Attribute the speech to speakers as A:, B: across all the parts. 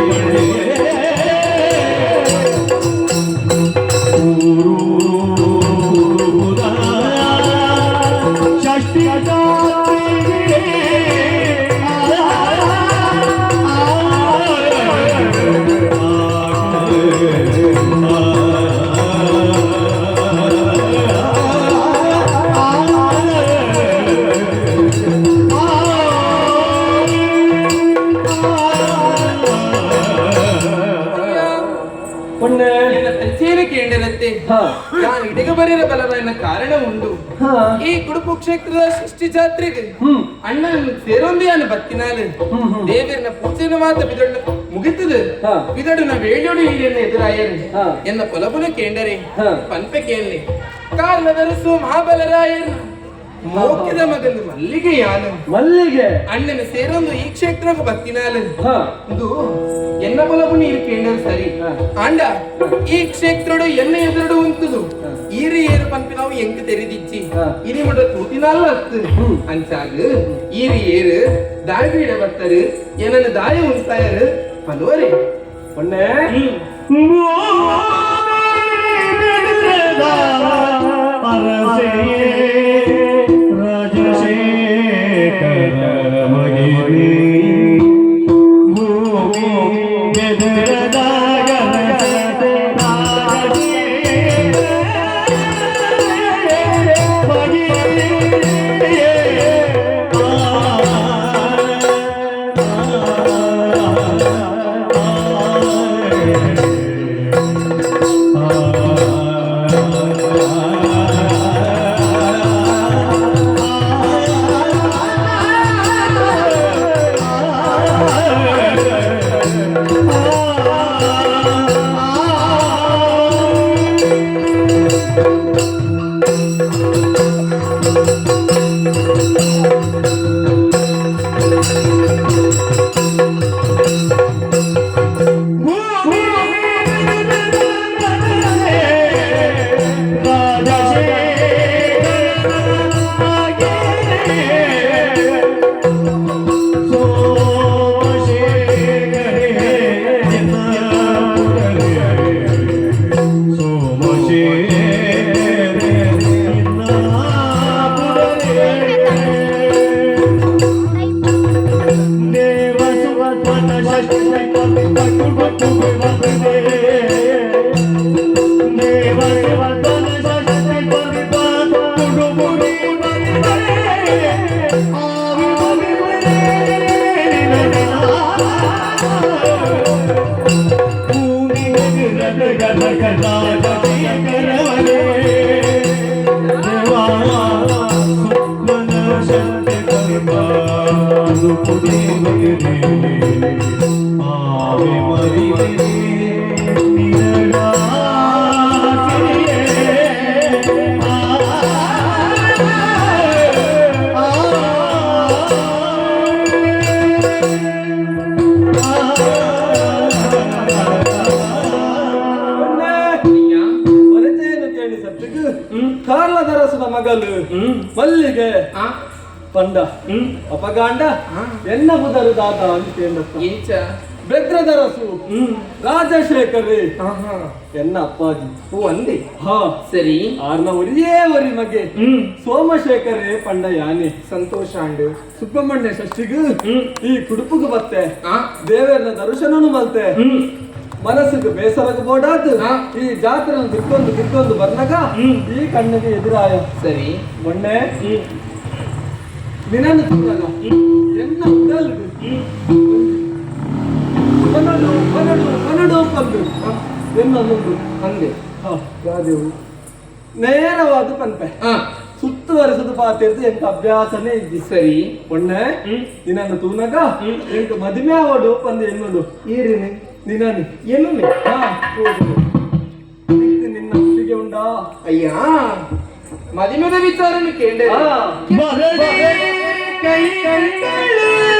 A: Amen.
B: ನಾನು ಇಡಗ ಬರೆಯಲು ಬಲದ ಎನ್ನ ಕಾರಣ ಉಂಟು
A: ಹಾ.
B: ಈ ಕುಡುಪು ಕ್ಷೇತ್ರದ ಸೃಷ್ಟಿ ಜಾತ್ರೆಗೆ
A: ಅಣ್ಣ
B: ಅಣ್ಣನ ಸೇರೊಂದಿಯಾನ ಬತ್ತಿನಾಲೆ. ದೇವರನ್ನ ಪೂಜೆನ ಮಾತ್ರ ಬಿದೊಡ್ಡ ಮುಗಿತದೆ.
A: ಹಾ.
B: ಬಿದೊಡು ನಾ ವೇಳಿಯೋಡು ಹಿರಿಯನ್ನ ಎದುರಾಯರು. ಎನ್ನ ಪೊಲಪುನ ಕೇಂಡರೆ.
A: ಪನ್ಪೆ
B: ಪಂಪೆ ಕಾಲ ಕಾಲದರಸು ಮಹಾಬಲರಾಯರು. ಮೌಖ್ಯದ ಮಗಲು ಮಲ್ಲಿಗೆ ಯಾನ.
A: ಮಲ್ಲಿಗೆ.
B: ಅಣ್ಣನ ಸೇರೊಂದು ಈ ಕ್ಷೇತ್ರಕ್ಕೆ ಬತ್ತಿನಾಲ ಇದು ಎನ್ನ ಬಲವು ನೀರು ಕೇಂದ್ರ ಸರಿ. ಅಂಡ ಈ ಕ್ಷೇತ್ರಡು ಎನ್ನ ಎದುರಡು ಉಂತದು ಈರಿ ಏರು ಪಂಪಿ ನಾವು ಎಂಕ್
A: ತೆರೆದಿಚ್ಚಿ?
B: ಇನಿ ಮಡ ತೂತಿನಾಲ ಹತ್ತು ಅಂಚಾಗ ಈರಿ ಏರು ದಾಳಿಬೀಡ ಬರ್ತಾರೆ ಏನನ್ನ ದಾಳಿ ಉಂಟಾಯರು. ಪಲ್ವರೆ
A: ಒಣ್ಣೆ ಹ್ಮ್. ಕೇಳಿ ಸತ್ತಿಗೆ ಕಾರ್ಲದರಸನ ಮಗಲು ಮಲ್ಲಿಗೆ
B: ಆ
A: ಪಂಡ ಅಪಗಾಂಡ ಎನ್ನ ಮುದರು ದಾದ ಅಂತ ಬೆದ್ರದರಸು ರಾಜಶೇಖರಿ. ಎನ್ನ ಅಪ್ಪಾಜಿ.
B: ಹೂ ಅಂದಿ
A: ಹಾ.
B: ಸರಿ.
A: ಆರ್ನ ಒರಿಯೇ ಒರಿ ಮಗೆ. ಸೋಮಶೇಖರೇ ಪಂಡ ಯಾನೆ.
B: ಸಂತೋಷ ಅಂಡು.
A: ಸುಬ್ರಹ್ಮಣ್ಯ ಷಷ್ಠಿಗೂ. ಈ ಕುಡುಪುಗು ಬತ್ತೆ.
B: ಆ
A: ದೇವರನ ದರ್ಶನನು ಮಲ್ತೆ. ಮನಸ್ಸಿಗೆ ಬೇಸರಕ್ಕೆ ಬೋಡಾತು.
B: ಹಾ.
A: ಈ ಜಾತ್ರೆ ದಿಕ್ಕೊಂದು ದಿಕ್ಕೊಂದು ಬಂದಾಗ ಈ ಕಣ್ಣಿಗೆ ಎದುರಾಯ.
B: ಸರಿ.
A: ಮೊನ್ನೆ ಎನ್ನೊಂದು ಯಾವ್ದೇವು ನೇರವಾದ ಪಂಪೆ
B: ಆ
A: ಸುತ್ತುವರಿಸದು ಪಾತಿರ್ದು ಎಂತ ಅಭ್ಯಾಸನೇ ಇದ್ದಿ
B: ಸರಿ.
A: ಒಣ್ಣೆ ನಿನ್ನನ್ನು ತೂನಗ ಎಂಟು ಮದುವೆ ಆವಡು ಪಂದು ಎನ್ನೊಂದು.
B: ಈರಿನಿ
A: ನಿನ್ನನ್ನು ಹೌದು. ನಿನ್ನ ಅಪ್ಪಿಗೆ ಉಂಡಾ.
B: ಅಯ್ಯ. ಮದುವೆದ ವಿಚಾರನು ಕೇಂದ್ರ
A: ಹಾ.
B: ಅಯ್ಯ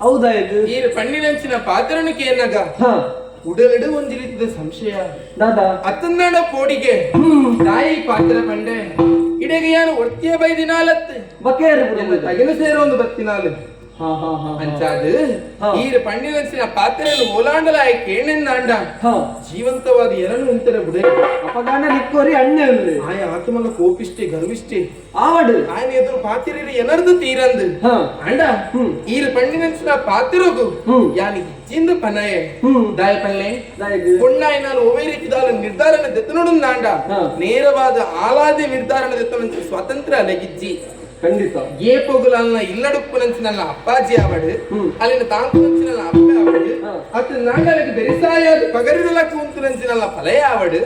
A: ಹೌದಾ ಇದು
B: ಈ ಪಣ್ಣಿನಂಚಿನ ಪಾತ್ರನಿಗೆ ಏನಗ ಉಡಲಡು ರೀತಿಯ ಸಂಶಯ.
A: ದಾದಾ.
B: ಅತ್ತಂದಾಡ ಪೋಡಿಗೆ ತಾಯಿ ಪಾತ್ರ ಪಂಡೆ. ಇಡೆಗೆ ಬಕೆಯರು ಒಟ್ಟಿಯ ಬೈದಿನಾಲತ್
A: ಬಕೇರು
B: ಎಲ್ಲ ಅಂಚಾದ ಈರ ಪಂಡಿವನ್ಸಿನ ಪಾತ್ರೆಯನ್ನು ಓಲಾಂಡಲಾಯಕ್ಕೆ
A: ಏನೆಂದಾಂಡ
B: ಜೀವಂತವಾದ ಎರನು ಅಂತರ ಬುಡ.
A: ಅಪಗಾನ ನಿಕ್ಕೋರಿ ಅಣ್ಣೆ
B: ಆಯ ಆತ್ಮನ ಕೋಪಿಷ್ಟೆ ಗರ್ವಿಷ್ಟೆ.
A: ಆವಡು.
B: ಆಯನ
A: ಎದುರು
B: ಪಾತ್ರೆ
A: ಎನರ್ದು
B: ತೀರಂದು. ಅಂಡ ಈರ
A: ಪಂಡಿವನ್ಸಿನ
B: ಪಾತ್ರೆಗೂ ಯಾನಿಗೆ ಜಿಂದು
A: ಪನಯ.
B: ದಾಯ ಪಲ್ಲೆ.
A: ಪುಣ್ಣಾಯ
B: ನಾನು ಒವೇ ರೀತಿದಾದ ನಿರ್ಧಾರನ ದೆತ್ತನೊಡು
A: ನಾಂಡ.
B: ನೇರವಾದ ಆಲಾದಿ ನಿರ್ಧಾರನ ದೆತ್ತನಂತ ಸ್ವಾತಂತ್ರ್ಯ ಅಲಗಿಜ್ಜಿ.
A: ಖಂಡಿತ.
B: ಏಪೊಗುಲನ್ನ இல்லடுப்புலன்சினல்ல அப்பாஜி
A: அவடு
B: அலின தாங்குலன்சினல்ல அப்பே அவடு அத்து நாங்களுக்கு பெரிசாயாது பகரிதல கூந்துலன்சினல்ல
A: பலைய
B: அவடு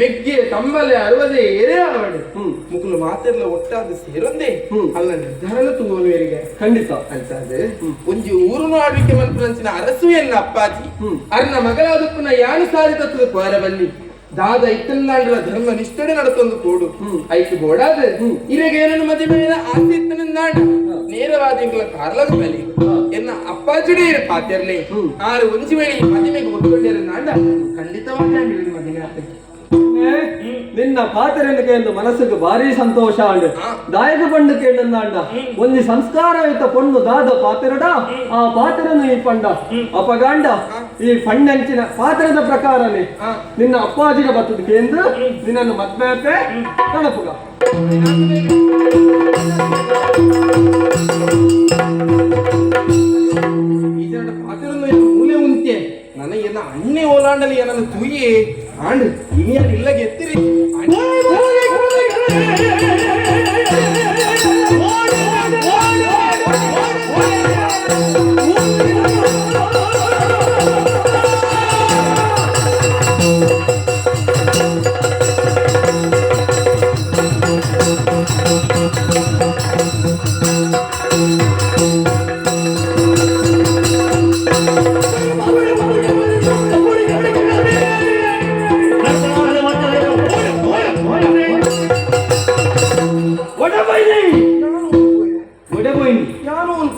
B: மெக்கே கம்மலே அறுபது ஏரே
A: அவடு
B: ಮುಕುಲು ಮಾತೆರ್ಲ ಒಟ್ಟಾದ ಸೇರೊಂದೇ. ಅಲ್ಲ ನಿರ್ಧಾರನ ತುಂಬಲು ಏರಿಗೆ
A: ಖಂಡಿತ.
B: ಅಂತಾದೆ ಒಂಜಿ ಊರುನು ಆಳ್ವಿಕೆ ಮಲ್ಪುಲಂಚಿನ ಅರಸುವೆಲ್ಲ ಅಪ್ಪಾಜಿ. ಅರ್ನ ಮಗಳಾದಕ್ಕುನ ಯಾನು ಸಾಧಿತತ್ತದ ಕೋರ ಬನ್ನಿ. ದಾದ ಇತ್ತಲ್ಲಾಂಡ್ರ ಧರ್ಮ ನಿಷ್ಠಡೆ ನಡತೊಂದು ಕೂಡು.
A: ಹ್ಮ್.
B: ಐಕು ಬೋಡಾದ
A: ಹ್ಮ್.
B: ಇರಗೇನನು ಮದುವೆಯ ಆಸಿತ್ತನಿಂದಾಂಡ ನೇರವಾದ ಇಂಗ್ಲ ಎನ್ನ ಅಪ್ಪಾಜಿಡೇ ಇರ ಪಾತ್ಯರ್ಲೆ. ಆರು ಒಂಜಿ ವೇಳೆ ಮದುವೆಗೆ ಒತ್ತುಕೊಂಡಿರನಾಂಡ ಖಂಡಿತವಾಗಿ ಆಂಡಿರು ಮದುವೆ ಆಗ್ತದೆ
A: ನಿನ್ನ ಪಾತ್ರೆನಕ್ಕೆ ಎಂದು ಮನಸ್ಸಿಗೆ ಭಾರಿ ಸಂತೋಷ ಅಂಡ್
B: ಹಾ.
A: ದಾಯಕ ಪಂಡು ಕೇಳಂದಾಂಡ ಒಂದು ಸಂಸ್ಕಾರಯುತ ಪೊಣ್ಣು ದಾದ ಪಾತ್ರಡ ಆ ಪಾತ್ರನು ಈ ಪಂಡ. ಅಪಗಾಂಡ. ಈ ಪಂಡಂಚಿನ ಪಾತ್ರದ ಪ್ರಕಾರನೇ. ನಿನ್ನ ಅಪ್ಪಾಜಿಗೆ ಬರ್ತದೆ ಕೇಂದ್ರ ನಿನ್ನನ್ನು ಮದ್ವೆ ಕಣಪುಗ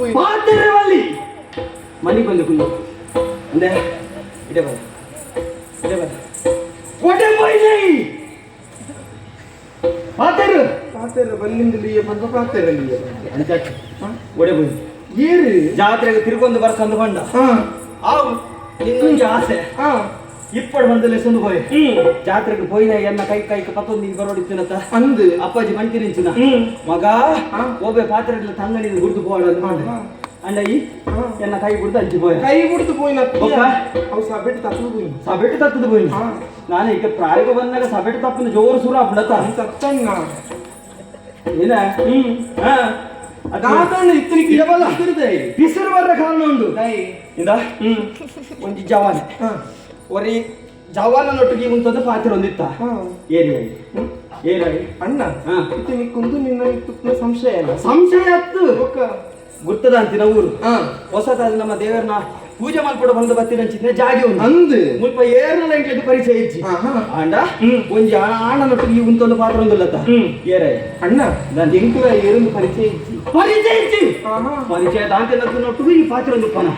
B: போய் பாத்திரவாளி மணி கொஞ்சம் குழி அந்த இட பாரு இட
A: பாரு
B: ಕೊಟ್ಟೆ ಪೈಸೆ
A: ಪಾತೇರು ಪಾತೇರು ಬಲ್ಲಿಂದಲ್ಲಿ ಬಂದು ಪಾತೇರು
B: ಅಲ್ಲಿ ಅಂಚಾಕಿ
A: ಒಡೆ ಬಂದು
B: ಏರು
A: ಜಾತ್ರೆಗೆ ತಿರ್ಕೊಂಡು ಬರ್ಸಂದು ಬಂದ
B: ಹಾ
A: ಆವು ನಿನ್ನೊಂದು ಆಸೆ
B: ಹಾ
A: ಇಪ್ಪಡು ಬಂದು ಲೆಸೊಂದು ಹೋಯ್ ಜಾತ್ರೆಗೆ పోయిన ಎನ್ನ ಕೈ ಕೈಗೆ ಪತ್ತೊಂದು ಬರೋಡಿತ್ತಿನತ್ತ
B: ಅಂದು
A: ಅಪ್ಪಾಜಿ ಮಂತಿರಿಂಚಿನ ಮಗ ಒಬ್ಬೆ ಪಾತ್ರೆ ತಂಗಡಿ ಗುರ್ದು పోవడం
B: ಹಾ.
A: ಅಂಡ ಈ ಎನ್ನ ಕೈ ಗುರ್ದು ಹಂಚಿ పోయ
B: ಕೈ ಬಿಡ್ತು ಪೋಯಿನ
A: ಒಬ್ಬ?
B: ಅವು ಸಬೆಟ್ ತಪ್ಪು ಪೋಯಿನ
A: ಸಬೆಟ್ಟು ತತ್ತದ పోయింది
B: ಹಾ.
A: ನಾನು ಈಗ ಪ್ರಾಯೋಗ ಬಂದಾಗ ಸಬೆಟ್ಟು ತಪ್ಪನ ಜೋರು ಸುರ ಅಪ್ಪಳತ್ತ
B: ತತ್ತಣ್ಣ
A: ಏನ ಹಾ
B: ದಾದಣ್ಣ ಇತ್ತನಿಗೆ
A: ಇಡಬಲ್ಲ ಬಿಸಿರು ಬರ ಕಾರಣ ಉಂಟು ಇಂದ
B: ಹ್ಮ್
A: ಒಂಜಿ ಜವಾನ
B: ಹಾ
A: ಒರಿ ಜವಾನನೊಟ್ಟಿಗೆ ಉಂಟದ ಪಾತ್ರ ಒಂದಿತ್ತ
B: ಹಾ.
A: ಏರಿಯಾಗಿ ಏರಿಯಾಗಿ
B: ಅಣ್ಣ
A: ಹಾ.
B: ಕುಂದು ನಿನ್ನ ಇತ್ತು ಸಂಶಯ ಅಲ್ಲ
A: ಸಂಶಯ
B: ಒಕ್ಕ
A: ಗುರ್ತದ ಅಂತಿನ ಊರು.
B: ಹಾ.
A: ಹೊಸದಾದ ನಮ್ಮ ದೇವರನ್ನ ಪೂಜೆ ಮಾಡ್ಕೊಂಡು ಬಂದು ಬರ್ತೀನಿ ಅಂಚಿದ್ರೆ ಜಾಗೆ ಒಂದು
B: ಅಂದು.
A: ಮುಲ್ಪ ಏರ್ನ ಎಂಟ್ಲದ್ದು ಪರಿಚಯ ಇಚ್ಚಿ. ಆಂಡ. ಒಂಜಿ ಆಣನೊಟ್ಟಿಗೆ ಉಂಟೊಂದು ಪಾತ್ರ ಒಂದುಲ್ಲತ್ತ. ಏರೇ?
B: ಅಣ್ಣ. ಎಂಕುಲ ಏರೊಂದು ಪರಿಚಯ ಇಚ್ಚಿ
A: ಪರಿಚಯ ಇಚ್ಚಿ ಪರಿಚಯ ದಾಂತೆ ನೊಟ್ಟಿಗೆ ಈ ಪಾತ್ರ ಒಂದು ಪನ.